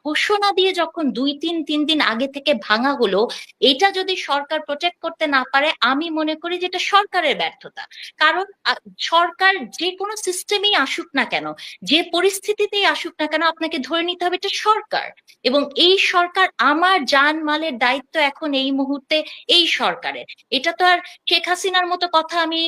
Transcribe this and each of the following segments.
ঘোষণা দিয়ে যখন দুই তিন তিন দিন আগে থেকে ভাঙা হলো, এটা যদি সরকার প্রোটেক্ট করতে না পারে, আমি মনে করি যে এটা সরকারের ব্যর্থতা। কারণ সরকার যে কোনো সিস্টেমেই আসুক না কেন, যে পরিস্থিতিতেই আসুক না কেন, আপনাকে ধরে নিতে হবে এটা সরকার। এবং এই সরকার আমার জান মালের দায়িত্ব এখন এই মুহূর্তে এই সরকারের। এটা তো আর শেখ হাসিনার মতো কথা আমি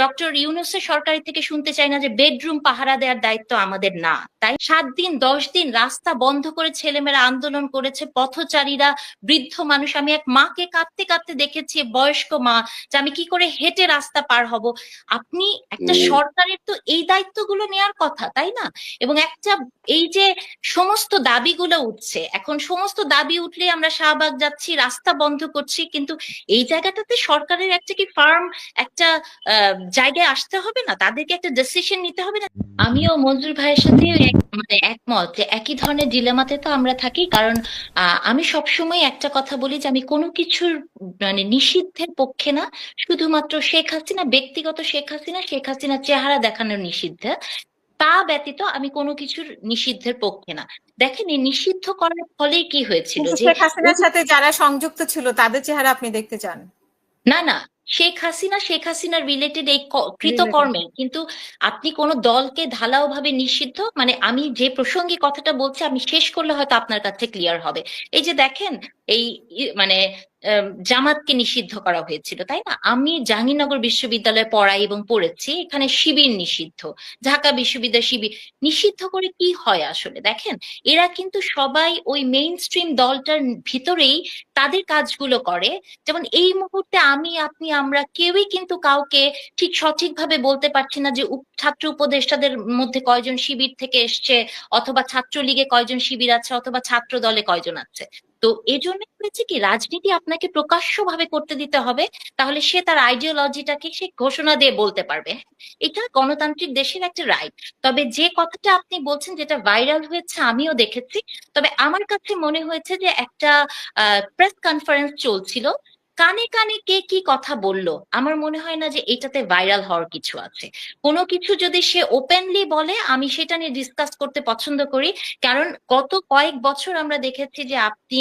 ডক্টর ইউনুসের সরকারের থেকে শুনতে চাই না যে বেডরুম পাহারা দেওয়ার দায়িত্ব আমাদের না। তাই সাত দিন, দশ দিন রাস্তা বন্ধ করে ছেলেমেয়েরা আন্দোলন করেছে পথচারীরা বৃদ্ধ মানুষ। আমি এক মাকে কাঁদতে কাঁদতে দেখেছি বয়স্ক মা যে আমি কি করে হেঁটে রাস্তা পার হব। আপনি একটা সরকারের তো এই দায়িত্বগুলো নেয়ার কথা তাই না? এবং একটা এই যে সমস্ত দাবিগুলো উঠছে এখন সমস্ত দাবি উঠলে আমরা শাহবাগ যাচ্ছি রাস্তা বন্ধ করছি কিন্তু এই জায়গাটাতে সরকারের একটা কি ফার্ম একটা আহ, জায়গায় আসতে হবে না? তাদেরকে একটা ডিসিশন নিতে হবে না? আমিও মঞ্জুর ভাইয়ের সাথে মানে একমত যে একই ধরনের ডিলেমাতে তো আমরা থাকি কারণ আমি সবসময় একটা কথা বলি যে আমি কোনো কিছুর মানে নিষিদ্ধের পক্ষে না শুধুমাত্র শেখ হাসিনা ব্যক্তিগত শেখ হাসিনা শেখ হাসিনা চেহারা দেখানোর নিষিদ্ধ। তা ব্যতীত আমি কোনো কিছুর নিষিদ্ধের পক্ষে না। দেখেন এই নিষিদ্ধ করার ফলে কি হয়েছিল যে শেখ হাসিনার সাথে যারা সংযুক্ত ছিল তাদের চেহারা আপনি দেখতে চান? না না। শেখ হাসিনা শেখ হাসিনার রিলেটেড এই কৃতকর্মে। কিন্তু আপনি কোন দলকে ঢালাও ভাবে নিষিদ্ধ? মানে আমি যে প্রসঙ্গে কথাটা বলছি আমি শেষ করলে হয়তো আপনার কাছে ক্লিয়ার হবে। এই যে দেখেন এই মানে জামাতকে নিষিদ্ধ করা হয়েছিল, তাই না? আমি জাহাঙ্গীরনগর বিশ্ববিদ্যালয়ে পড়াই এবং পড়েছি, এখানে শিবির নিষিদ্ধ। ঢাকা বিশ্ববিদ্যালয় শিবির। নিষিদ্ধ করে কি হয় আসলে? দেখেন, এরা কিন্তু সবাই ওই মেইন স্ট্রিম দলটার ভিতরেই তাদের কাজগুলো করে। যেমন এই মুহূর্তে আমি, আপনি, আমরা কেউই কিন্তু কাউকে ঠিক সঠিকভাবে বলতে পারছি না যে ছাত্র উপদেষ্টাদের মধ্যে কয়জন শিবির থেকে এসছে, অথবা ছাত্রলীগে কয়জন শিবির আছে, অথবা ছাত্র দলে কয়জন আছে। তো এজন্য হয়েছে কি, রাজনীতি আপনাকে প্রকাশ্যভাবে করতে দিতে হবে, তাহলে সে তার আইডিওলজিটাকে সে ঘোষণা দিয়ে বলতে পারবে। এটা গণতান্ত্রিক দেশের একটা রাইট তবে যে কথাটা আপনি বলছেন, যেটা ভাইরাল হয়েছে, আমিও দেখেছি। তবে আমার কাছে মনে হয়েছে যে একটা প্রেস কনফারেন্স চলছিল। কানে কানে কে কি কথা বলল, আমার মনে হয় না যে এটাতে ভাইরাল হওয়ার কিছু আছে। কোনো কিছু যদি সে ওপেনলি বলে, আমি সেটা নিয়ে ডিসকাস করতে পছন্দ করি। কারণ গত কয়েক বছর আমরা দেখেছি যে আপনি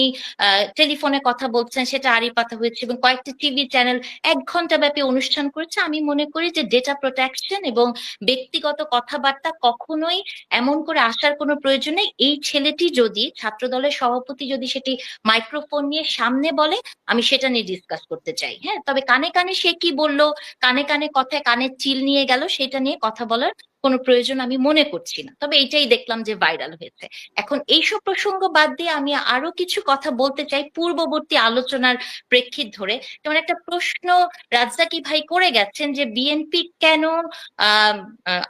টেলিফোনে কথা বলছেন, সেটা আড়ি পাতা হয়েছে এবং কয়েকটি টিভি চ্যানেল এক ঘণ্টা ব্যাপী অনুষ্ঠান করেছে। আমি মনে করি যে ডেটা প্রোটেকশন এবং ব্যক্তিগত কথাবার্তা কখনোই এমন করে আসার কোনো প্রয়োজন নেই। এই ছেলেটি যদি, ছাত্রদলের সভাপতি যদি সেটি মাইক্রোফোন নিয়ে সামনে বলে, আমি সেটা নিয়ে ডিসকাস করতে চাই। হ্যাঁ তবে কানে কানে সে কি বলল, কানে কানে কথায় কানে চিল নিয়ে গেল, সেটা নিয়ে কথা বলার কোনো প্রয়োজন আমি মনে করছি না। তবে এটাই দেখলাম যে ভাইরাল হয়েছে। এখন এইসব প্রসঙ্গ বাদ দিয়ে আমি আরও কিছু কথা বলতে চাই পূর্ববর্তী আলোচনার প্রেক্ষিত ধরে। যেমন একটা প্রশ্ন রাজ্জাকি ভাই করে গেছেন যে বিএনপি কেন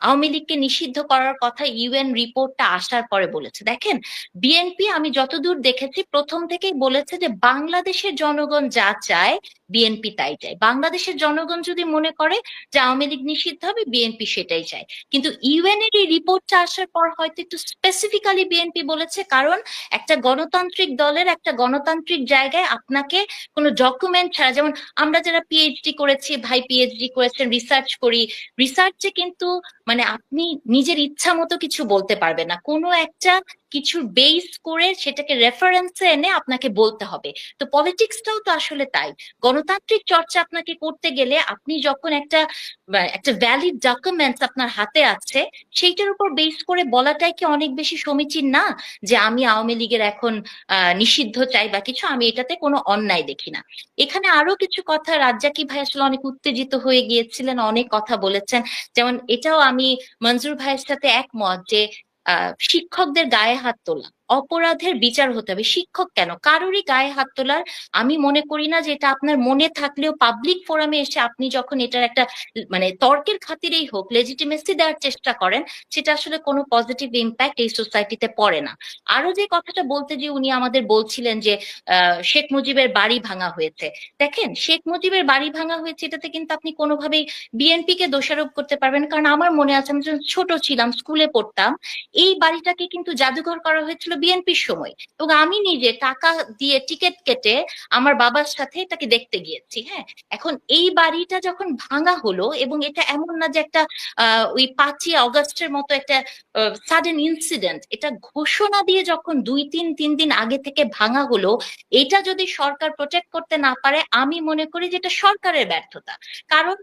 আওয়ামী লীগকে নিষিদ্ধ করার কথা ইউএন রিপোর্টটা আসার পরে বলেছে। দেখেন বিএনপি আমি যতদূর দেখেছি প্রথম থেকেই বলেছে যে বাংলাদেশের জনগণ যা চায় বিএনপি তাই চায়। বাংলাদেশের জনগণ যদি মনে করে যে আওয়ামী লীগ নিষিদ্ধ হবে বিএনপি সেটাই চায়। কিন্তু ইউএন এর এই রিপোর্টটা আসার পর হয়তো একটু স্পেসিফিক্যালি বিএনপি বলেছে, কারণ একটা গণতান্ত্রিক দলের একটা গণতান্ত্রিক জায়গায় আপনাকে কোনো ডকুমেন্ট ছাড়া, যেমন আমরা যারা পিএইচডি করেছি, ভাই পিএইচডি করেছেন রিসার্চ করি রিসার্চে কিন্তু মানে আপনি নিজের ইচ্ছা মতো কিছু বলতে পারবেন না। কোনো একটা কিছু বেস করে সেটাকে রেফারেন্সে এনে আপনাকে বলতে হবে। তো পলিটিক্সটাও তো আসলে তাই। গণতান্ত্রিক চর্চা আপনাকে করতে গেলে আপনি যখন একটা একটা ভ্যালিড ডকুমেন্টস আপনার হাতে আছে, সেইটার উপর বেস করে বলাটাই কি অনেক বেশি সমীচীন না? যে আমি আওয়ামী লীগের এখন নিষিদ্ধ চাই বা কিছু, আমি এটাতে কোনো অন্যায় দেখি না। এখানে আরও কিছু কথা, রাজ্জাকি ভাই আসলে অনেক উত্তেজিত হয়ে গিয়েছিলেন, অনেক কথা বলেছেন। যেমন এটাও আমি মঞ্জুর ভাইয়ের সাথে একমত যে শিক্ষকদের গায়ে হাত তোলা। অপরাধের বিচার হতে হবে। শিক্ষক কেন? কারোরই গায়ে হাত তোলার আমি মনে করি না যে এটা আপনার মনে থাকলেও পাবলিক ফোরামে এসে আপনি যখন এটার একটা মানে তর্কের খাতিরেই হোক লেজিটিমেসি দেওয়ার চেষ্টা করেন, সেটা আসলে কোনো পজিটিভ ইম্প্যাক্ট এই সোসাইটিতে পড়ে না। আরও যে কথাটা বলতে যে উনি আমাদের বলছিলেন যে শেখ মুজিবের বাড়ি ভাঙা হয়েছে। দেখেন, শেখ মুজিবের বাড়ি ভাঙা হয়েছে, এটাতে কিন্তু আপনি কোনোভাবেই বিএনপি কে দোষারোপ করতে পারবেন কারণ আমার মনে আছে আমি যখন ছোট ছিলাম, স্কুলে পড়তাম, এই বাড়িটাকে কিন্তু জাদুঘর করা হয়েছিল বিএনপির সময়। এবং আমি নিজে টাকা দিয়ে টিকিট কেটে আমার বাবার সাথে এটাকে দেখতে গিয়েছি হ্যাঁ? এখন এই বাড়িটা যখন ভাঙা হলো এবং এটা এমন না যে একটা ওই পাঁচই অগস্টের মতো একটা সাডেন ইনসিডেন্ট এটা ঘোষণা দিয়ে যখন দুই তিন তিন দিন আগে থেকে ভাঙা হলো, এটা যদি সরকার প্রোটেক্ট করতে না পারে, আমি মনে করি যে এটা সরকারের ব্যর্থতা। কারণ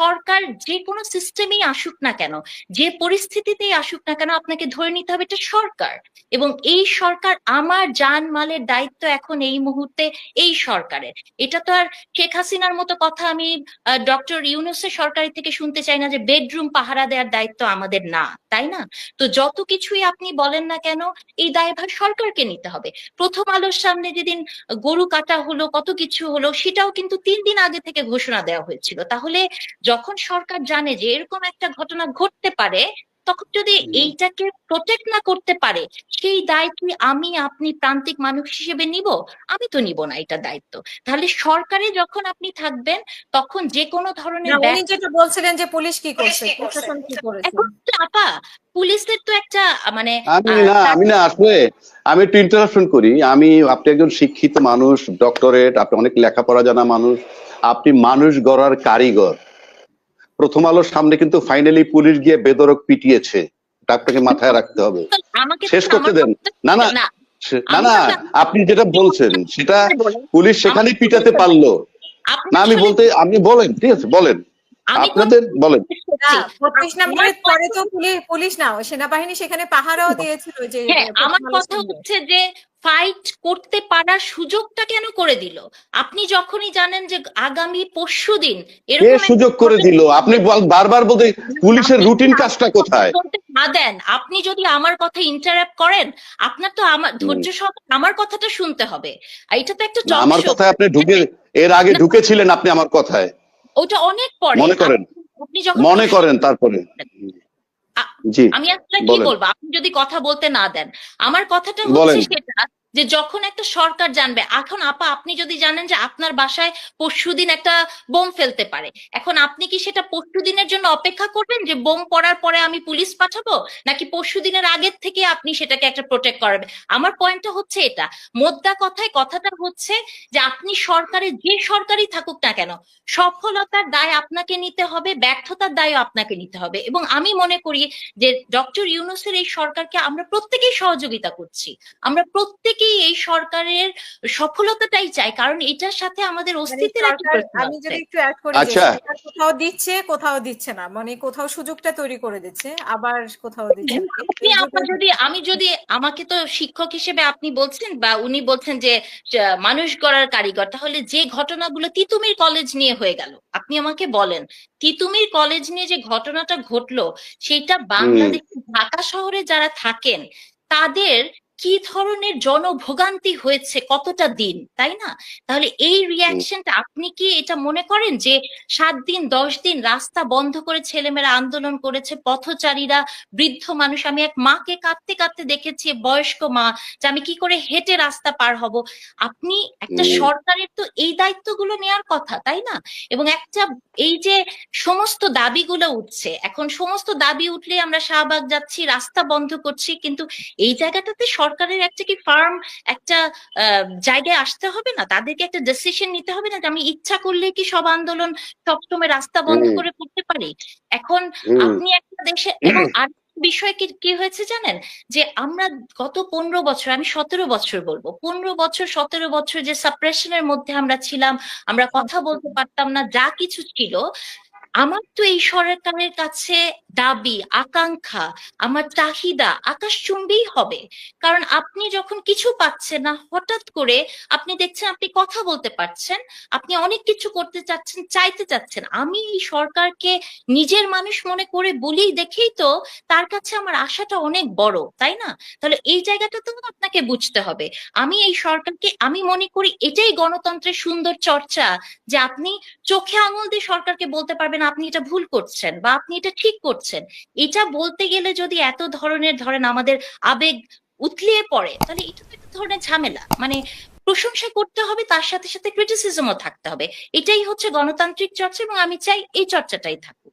সরকার যে কোনো সিস্টেমেই আসুক না কেন, যে পরিস্থিতিতেই আসুক না কেন, আপনাকে ধরে নিতে হবে এটা সরকার। এবং এই সরকার আমার জান মালের দায়িত্ব এখন এই মুহূর্তে এই সরকারের। এটা তো আর শেখ হাসিনার মতো কথা আমি ডক্টর ইউনুসের সরকারি থেকে শুনতে চাই না যে বেডরুম পাহারা দেওয়ার দায়িত্ব আমাদের না, তাই না? তো যত কিছুই আপনি বলেন না কেন, এই দায়ভার সরকারকে নিতে হবে। প্রথম আলোর সামনে যেদিন গরু কাটা হলো, কত কিছু হলো, সেটাও কিন্তু তিন দিন আগে থেকে ঘোষণা দেওয়া হয়েছিল। তাহলে যখন সরকার জানে যে এরকম একটা ঘটনা ঘটতে পারে তখন যদি এইটাকে প্রোটেক্ট না করতে পারে সেই দায় কি আমি আপনি প্রান্তিক মানুষ হিসেবে নিব? আমি তো নিব না এটা দায়িত্ব। তাহলে সরকারে যখন আপনি থাকবেন তখন যে কোনো ধরনের উনি যেটা বলছিলেন যে পুলিশ কি করছে প্রশাসন কি করেছে? এখন তো আপা পুলিশের তো একটা মানে আমি না আমি না আসলে আমি একটু ইন্টারাপশন করি। আমি আপনি একজন শিক্ষিত মানুষ ডক্টরেট আপনি অনেক লেখাপড়া জানা মানুষ আপনি মানুষ গড়ার কারিগর। প্রথম আলোর সামনে কিন্তু ফাইনালি পুলিশ গিয়ে বেদরক পিটিয়েছে। আপনাকে মাথায় রাখতে হবে। শেষ করতে দেন। না, না, না না। আপনি যেটা বলছেন সেটা পুলিশ সেখানেই পিটাতে পারল। না আমি বলতে আপনি বলেন ঠিক আছে বলেন। আপনাদের বলেন। পঁচিশ নম্বরের পরে তো পুলিশ পুলিশ না সেনাবাহিনী সেখানে পাহারাও দিয়েছিল যে হ্যাঁ আমার কথা হচ্ছে যে ফাইট করতে পারার সুযোগটা কেন করে দিল? আপনি যখনই জানেন যে আগামী পরশু দিন সুযোগ করে দিল? আপনি বারবার বলতে পুলিশের রুটিন কাজটা কোথায়? না দেন আপনি যদি আমার কথা ইন্টারাপ্ট করেন আপনার তো আমার ধৈর্য সহ আমার কথাটা শুনতে হবে। এটা তো একটা আমার। কথায় আপনি ঢুকে এর আগে ঢুকেছিলেন আপনি আমার কথায়। ওটা অনেক পরে। মনে করেন। আপনি যখন মনে করেন তারপরে। জি আমি আসলে কি বলব? আপনি যদি কথা বলতে না দেন আমার কথাটা হচ্ছে সেটা যে যখন একটা সরকার জানবে, এখন আপা আপনি যদি জানেন যে আপনার বাসায় পরশুদিন একটা বোম ফেলতে পারে, এখন আপনি কি সেটা পরশুদিনের জন্য অপেক্ষা করবেন যে বোম পড়ার পরে আমি পুলিশ পাঠাবো, নাকি পরশুদিনের আগের থেকে আপনি সেটাকে একটা প্রোটেক্ট করবেন? আমার পয়েন্টটা হচ্ছে এটা, মোদ্দা কথায় কথাটা হচ্ছে যে আপনি সরকারে যে সরকারই থাকুক না কেন, সফলতার দায় আপনাকে নিতে হবে, ব্যর্থতার দায়ও আপনাকে নিতে হবে। এবং আমি মনে করি যে ডক্টর ইউনুসের এই সরকারকে আমরা প্রত্যেকেই সহযোগিতা করছি, আমরা প্রত্যেকেই এই সরকারের সফলতাটাই চাই কারণ এটার সাথে আমাদের মানে অস্তিত্বের আমি যদি একটু অ্যাড করি আচ্ছা। কোথাও দিচ্ছে কোথাও দিচ্ছে না। মানে কোথাও সুযোগটা তৈরি করে দিচ্ছে আবার কোথাও দিচ্ছে আপনি আপনার যদি আমি যদি আমাকে তো শিক্ষক হিসেবে আপনি বলছেন বা উনি বলছেন যে আহ, মানুষ গড়ার কারিগর তাহলে যে ঘটনাগুলো তিতুমির কলেজ নিয়ে হয়ে গেল আপনি আমাকে বলেন। তিতুমির কলেজ নিয়ে যে ঘটনাটা ঘটলো সেটা বাংলাদেশ ঢাকা শহরে যারা থাকেন তাদের কি ধরনের জনভোগান্তি হয়েছে কতটা দিন তাই না? তাহলে এই রিয়াকশনটা আপনি কি এটা মনে করেন যে সাত দিন দশ দিন রাস্তা বন্ধ করে ছেলেমেয়েরা আন্দোলন করেছে পথচারীরা বৃদ্ধ মানুষ? আমি এক মাকে কাঁদতে কাঁদতে দেখেছি বয়স্ক মা যে আমি কি করে হেঁটে রাস্তা পার হব? আপনি একটা সরকারের তো এই দায়িত্বগুলো নেওয়ার কথা তাই না? এবং একটা এই যে সমস্ত দাবিগুলো উঠছে এখন সমস্ত দাবি উঠলে আমরা শাহবাগ যাচ্ছি রাস্তা বন্ধ করছি কিন্তু এই জায়গাটাতে সরকারের একটা কি ফার্ম একটা জায়গায় আসতে হবে না? তাদেরকে একটা ডিসিশন নিতে হবে না যে আমি ইচ্ছা করলে কি সব আন্দোলন সবসময় রাস্তা বন্ধ করে করতে পারি? এখন আপনি একটা দেশে এবং আর বিষয় কি কি হয়েছে জানেন? যে আমরা গত পনেরো বছর আমি সতেরো বছর বলব পনেরো বছর সতেরো বছর যে সাপ্রেশনের মধ্যে আমরা ছিলাম আমরা কথা বলতে পারতাম না যা কিছু ছিল আমার তো এই সরকারের কাছে দাবি, আকাঙ্ক্ষা, আমার চাহিদা আকাশচুম্বী হবে। কারণ আপনি যখন কিছু পাচ্ছেন না, হঠাৎ করে আপনি দেখছেন আপনি কথা বলতে পারছেন, আপনি অনেক কিছু করতে চাচ্ছেন, চাইতে চাচ্ছেন। আমি এই সরকারকে নিজের মানুষ মনে করে বলি দেখেই তো তার কাছে আমার আশাটা অনেক বড়, তাই না? তাহলে এই জায়গাটা তো আপনাকে বুঝতে হবে। আমি এই সরকারকে, আমি মনে করি এটাই গণতন্ত্রের সুন্দর চর্চা যে আপনি চোখে আঙুল দিয়ে সরকারকে বলতে পারবেন আপনি এটা ভুল করছেন বা আপনি এটা ঠিক করছেন। এটা বলতে গেলে যদি এত ধরনের ধরেন আমাদের আবেগ উতলিয়ে পড়ে, তাহলে এটা তো একটা ধরনের ঝামেলা। মানে প্রশংসা করতে হবে, তার সাথে সাথে ক্রিটিসিজমও থাকতে হবে। এটাই হচ্ছে গণতান্ত্রিক চর্চা এবং আমি চাই এই চর্চাটাই থাকুক।